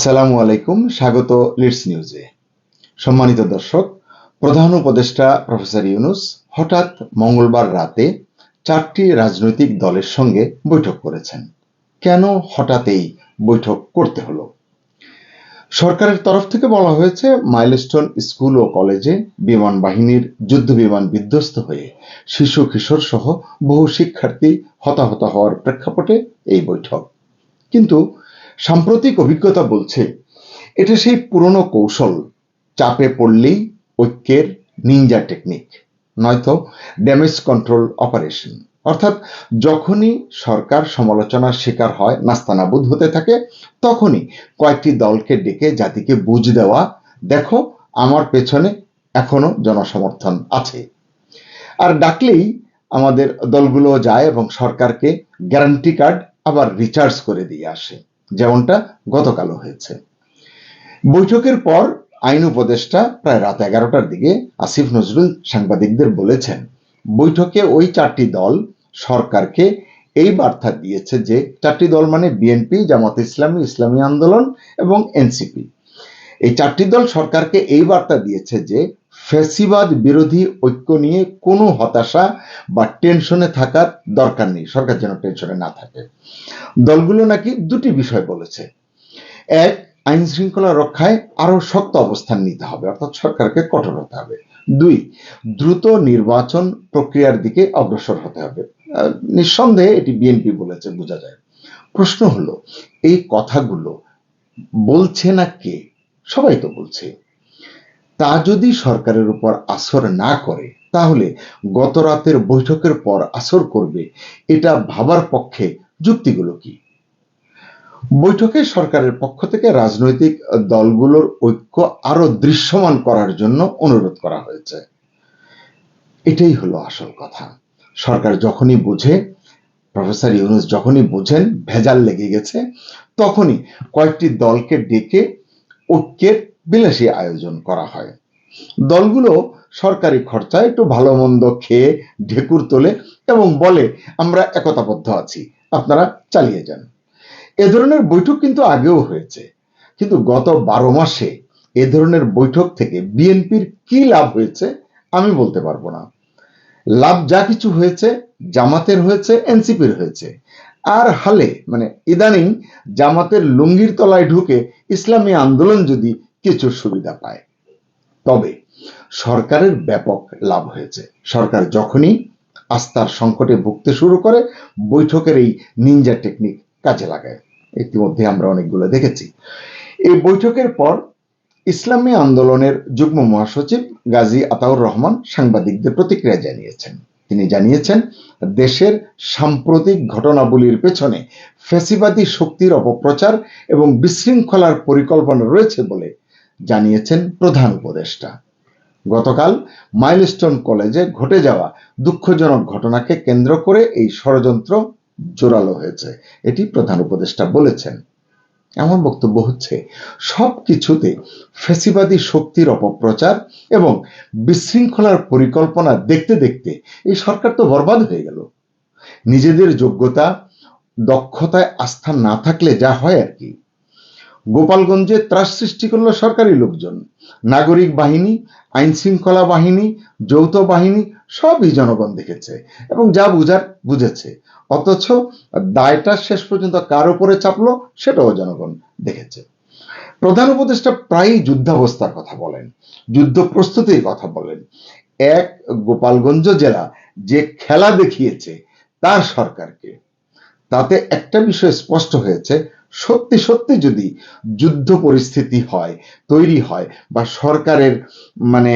আসসালামু আলাইকুম, স্বাগত লিডস নিউজে সম্মানিত দর্শক, প্রধান উপদেষ্টা প্রফেসর ইউনুস হঠাৎ মঙ্গলবার রাতে চারটি রাজনৈতিক দলের সঙ্গে বৈঠক করেছেন। কেন হঠাৎ এই বৈঠক করতে হলো? সরকারের তরফ থেকে বলা হয়েছে, মাইলস্টোন স্কুল ও কলেজে বিমান বাহিনীর যুদ্ধ বিমান বিধ্বস্ত হয়ে শিশু কিশোর সহ বহু শিক্ষার্থী হতাহত হওয়ার প্রেক্ষাপটে এই বৈঠক। কিন্তু সাম্প্রতিক অভিজ্ঞতা বলছে, এটা সেই পুরনো কৌশল, চাপে পড়লেই ঐক্যের নিনজা টেকনিক নয়তো ড্যামেজ কন্ট্রোল অপারেশন অর্থাৎ যখনই সরকার সমালোচনার শিকার হয়, নাস্তানাবুদ হতে থাকে, তখনই কয়েকটি দলকে ডেকে জাতিকে বুঝ দেওয়া, দেখো আমার পেছনে এখনও জনসমর্থন আছে। আর ডাকলেই আমাদের দলগুলো যায় এবং সরকারকে গ্যারান্টি কার্ড আবার রিচার্জ করে দিয়ে আসে। যেমনটা গতকালও হয়েছে। বৈঠকের পর আইন উপদেষ্টা প্রায় রাত এগারোটার দিকে আসিফ নজরুল সাংবাদিকদের বলেছেন, বৈঠকে ওই চারটি দল সরকারকে এই বার্তা দিয়েছে যে চারটি দল মানে বিএনপি, জামাত ইসলামী ইসলামী আন্দোলন এবং এনসিপি। এই চারটি দল সরকারকে এই বার্তা দিয়েছে যে ফ্যাসিবাদ বিরোধী ঐক্য নিয়ে কোনো হতাশা বা টেনশনে থাকার দরকার নেই। সরকার যেন টেনশনে না থাকে। দলগুলো নাকি দুটি বিষয় বলেছে। এক, আইন শৃঙ্খলা রক্ষায় আরও শক্ত অবস্থান নিতে হবে, অর্থাৎ সরকারকে কঠোর হতে হবে। দুই, দ্রুত নির্বাচন প্রক্রিয়ার দিকে অগ্রসর হতে হবে। নিঃসন্দেহে এটি বিএনপি বলেছে, বোঝা যায়। প্রশ্ন হলো, এই কথাগুলো বলছে না কে? সবাই তো বলছে। তা যদি সরকারের উপর আসর না করে, তাহলে গত রাতের বৈঠকের পর আসর করবে, এটা ভাবার পক্ষে যুক্তিগুলো কি? বৈঠকে সরকারের পক্ষ থেকে রাজনৈতিক দলগুলোর ঐক্য আরও দৃশ্যমান করার জন্য অনুরোধ করা হয়েছে। এটাই হলো আসল কথা। সরকার যখনই বুঝে, প্রফেসর ইউনুস যখনই বুঝেন, ভেজাল লেগে গেছে, তখনই কয়েকটি দলকে ডেকে ঐক্যের বিলাসী আয়োজন করা হয়। দলগুলো সরকারি খরচায় একটু ভালো মন্দ খেয়ে ঢেকুর তোলে এবং বলে, আমরা একতাবদ্ধ আছি, আপনারা চালিয়ে যান। এ ধরনের বৈঠক কিন্তু আগেও হয়েছে। কিন্তু গত বারো মাসে এ ধরনের বৈঠক থেকে বিএনপির কি লাভ হয়েছে, আমি বলতে পারব না। লাভ যা কিছু হয়েছে, জামাতের হয়েছে, এনসিপির হয়েছে। আর হালে মানে ইদানিং জামাতের লুঙ্গির তলায় ঢুকে ইসলামী আন্দোলন যদি কিছু সুবিধা পায়। তবে সরকারের ব্যাপক লাভ হয়েছে। সরকার যখনই আস্থার সংকটে ভুগতে শুরু করে, বৈঠকের এই নিনজা টেকনিক কাজে লাগায়। ইতিমধ্যে আমরা অনেকগুলো দেখেছি। এই বৈঠকের পর ইসলামী আন্দোলনের যুগ্ম মহাসচিব গাজী আতাউর রহমান সাংবাদিকদের প্রতিক্রিয়া জানিয়েছেন। তিনি জানিয়েছেন, দেশের সাম্প্রতিক ঘটনাবলীর পেছনে ফ্যাসিবাদী শক্তির অপপ্রচার এবং বিশৃঙ্খলার পরিকল্পনা রয়েছে বলে জানিয়েছেন প্রধান উপদেষ্টা। গতকাল মাইলস্টোন কলেজে ঘটে যাওয়া দুঃখজনক ঘটনাকে কেন্দ্র করে এই ষড়যন্ত্র জোরালো হয়েছে, এটি প্রধান উপদেষ্টা বলেছেন। এমন বক্তব্য হচ্ছে, সব কিছুতে ফেসিবাদী শক্তির অপপ্রচার এবং বিশৃঙ্খলার পরিকল্পনা দেখতে দেখতে এই সরকার তো বরবাদ হয়ে গেল। নিজেদের যোগ্যতা, দক্ষতায় আস্থা না থাকলে যা হয় আর কি। গোপালগঞ্জে ত্রাস সৃষ্টি করল সরকারি লোকজন। নাগরিক বাহিনী আইন শৃঙ্খলা বাহিনী, যৌথ বাহিনী সবই জনগণ দেখেছে এবং যা বুঝার বুঝেছে। অথচ দায়টা শেষ পর্যন্ত কার উপরে চাপলো সেটাও জনগণ দেখেছে। প্রধান উপদেষ্টা প্রায়ই যুদ্ধাবস্থার কথা বলেন, যুদ্ধ প্রস্তুতির কথা বলেন। এক গোপালগঞ্জ জেলা যে খেলা দেখিয়েছে তার সরকারকে। তাতে একটা বিষয় স্পষ্ট হয়েছে সত্যি সত্যি যদি যুদ্ধ পরিস্থিতি হয়, তৈরি হয় বা সরকারের মানে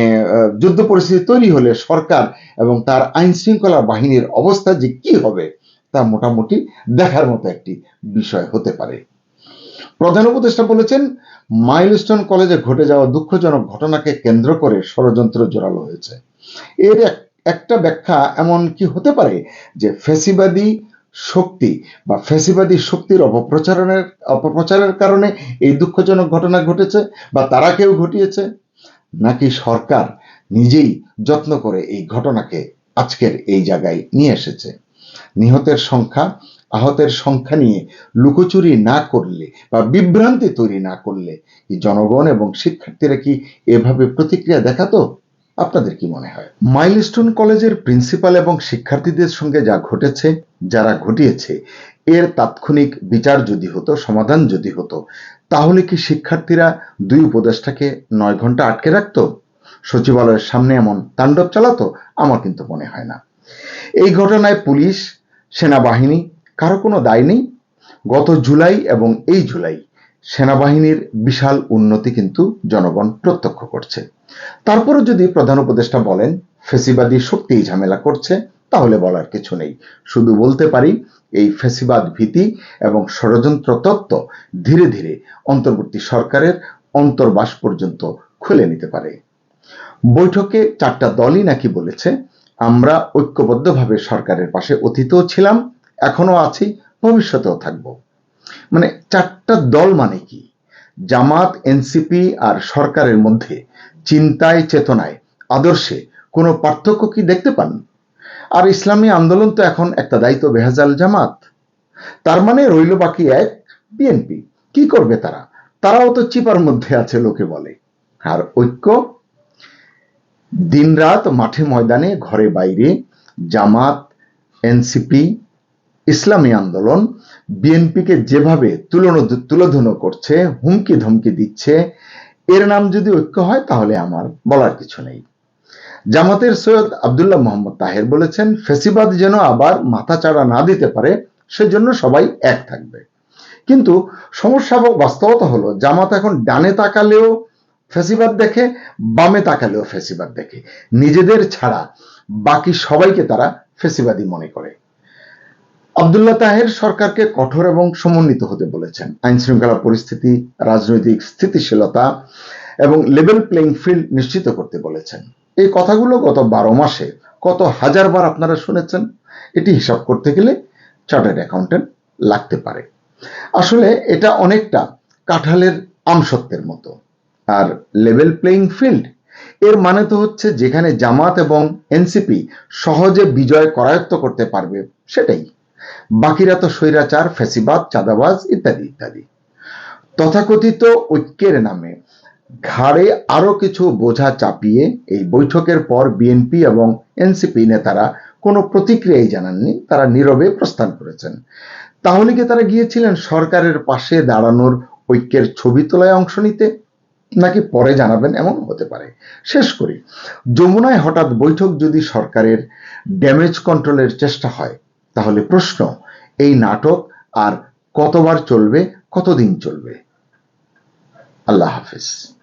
যুদ্ধ পরিস্থিতি তৈরি হলে সরকার এবং তার আইন শৃঙ্খলা বাহিনীর অবস্থা যে কি হবে তা মোটামুটি দেখার মতো একটি বিষয় হতে পারে। প্রধান উপদেষ্টা বলেছেন, মাইলস্টোন কলেজে ঘটে যাওয়া দুঃখজনক ঘটনাকে কেন্দ্র করে ষড়যন্ত্র জোরালো হয়েছে। এর একটা ব্যাখ্যা এমন কি হতে পারে যে ফেসিবাদী শক্তি বা ফেসিবাদী শক্তির অপপ্রচারণের, অপপ্রচারের কারণে এই দুঃখজনক ঘটনা ঘটেছে বা তারা কেউ ঘটিয়েছে? নাকি সরকার নিজেই যত্ন করে এই ঘটনাকে আজকের এই জায়গায় নিয়ে এসেছে? নিহতের সংখ্যা, আহতের সংখ্যা নিয়ে লুকোচুরি না করলে বা বিভ্রান্তি তৈরি না করলে জনগণ এবং শিক্ষার্থীরা কি এভাবে প্রতিক্রিয়া দেখাতো? আপনাদের কি মনে হয়? মাইলস্টোন কলেজের প্রিন্সিপাল এবং শিক্ষার্থীদের সঙ্গে যা ঘটেছে যারা ঘটিয়েছে, এর তাৎক্ষণিক বিচার যদি হতো, সমাধান যদি হতো, তাহলে কি শিক্ষার্থীরা দুই উপদেষ্টাকে নয় ঘণ্টা আটকে রাখতো? সচিবালয়ের সামনে এমন তাণ্ডব চালাতো? আমার কিন্তু মনে হয় না। এই ঘটনায় পুলিশ, সেনাবাহিনী, কারও কোনো দায় নেই। গত জুলাই এবং এই জুলাই সেনাবাহিনীর বিশাল উন্নতি কিন্তু জনগণ প্রত্যক্ষ করছে। তারপরে যদি প্রধান উপদেষ্টা বলেন, ফেসিবাদী শক্তি ঝামেলা করছে তাহলে বলার কিছু নেই। শুধু বলতে পারি, এই ফেসিবাদ ভীতি এবং ষড়যন্ত্র তত্ত্ব ধীরে ধীরে অন্তর্বর্তী সরকারের অন্তর্বাস পর্যন্ত খুলে নিতে পারে। বৈঠকে চারটা দলই নাকি বলেছে, আমরা ঐক্যবদ্ধভাবে সরকারের পাশে অতীতেও ছিলাম এখনও আছি, ভবিষ্যতেও থাকব। মানে চারটা দল মানে কি? জামাত, এনসিপি আর সরকারের মধ্যে চিন্তায়, চেতনায়, আদর্শে কোনো পার্থক্য কি দেখতে পান? আর ইসলামী আন্দোলন তো এখন একটা দায়িত্ব বেহাজাল জামাত। তার মানে রইল বাকি এক বিএনপি। কি করবে তারা? তারাও তো চিপার মধ্যে আছে লোকে বলে। আর ঐক্য? দিনরাত মাঠে ময়দানে, ঘরে বাইরে, জামাত, এনসিপি, ইসলামী আন্দোলন বিএনপিকে যেভাবে তুলন, তুলোধুনো করছে, হুমকি ধমকি দিচ্ছে, এর নাম যদি ঐক্য হয় তাহলে আমার বলার কিছু নেই। জামাতের সৈয়দ আবদুল্লাহ মোহাম্মদ তাহের বলেছেন, ফেসিবাদ যেন আবার মাথা চাড়া না দিতে পারে, সেজন্য সবাই এক থাকবে। কিন্তু সমস্যা বাস্তবতা হলো, জামাত এখন ডানে তাকালেও ফেসিবাদ দেখে, বামে তাকালেও ফেসিবাদ দেখে। নিজেদের ছাড়া বাকি সবাইকে তারা ফেসিবাদী মনে করে। আবদুল্লাহ তাহের সরকারকে কঠোর এবং সমন্বিত হতে বলেছেন। আইন শৃঙ্খলা পরিস্থিতি, রাজনৈতিক স্থিতিশীলতা এবং লেভেল প্লেইং ফিল্ড নিশ্চিত করতে বলেছেন। এই কথাগুলো গত বারো মাসে কত হাজার বার আপনারা শুনেছেন, এটি হিসাব করতে গেলে চার্টার্ড অ্যাকাউন্টেন্ট লাগতে পারে। আসলে এটা অনেকটা কাঁঠালের আমসত্বের মতো। আর লেভেল প্লেইং ফিল্ড এর মানে তো হচ্ছে যেখানে জামাত এবং এনসিপি সহজে বিজয় করায়ত্ত করতে পারবে সেটাই। বাকিরা তো স্বৈরাচার ফেসিবাদ চাঁদাবাজ ইত্যাদি ইত্যাদি। তথাকথিত ঐক্যের নামে ঘাড়ে আরও কিছু বোঝা চাপিয়ে এই বৈঠকের পর বিএনপি এবং এনসিপি নেতারা কোনো প্রতিক্রিয়াই জানাননি, তারা নীরবে প্রস্থান করেছেন। তাহলে কি তারা গিয়েছিলেন সরকারের পাশে দাঁড়ানোর ঐক্যের ছবি তোলায় অংশ নিতে, নাকি পরে জানাবেন এমন হতে পারে? শেষ করি। যমুনায় হঠাৎ বৈঠক যদি সরকারের ড্যামেজ কন্ট্রোলের চেষ্টা হয়, তাহলে প্রশ্ন, এই নাটক আর কতবার চলবে, কতদিন চলবে? আল্লাহ হাফিজ।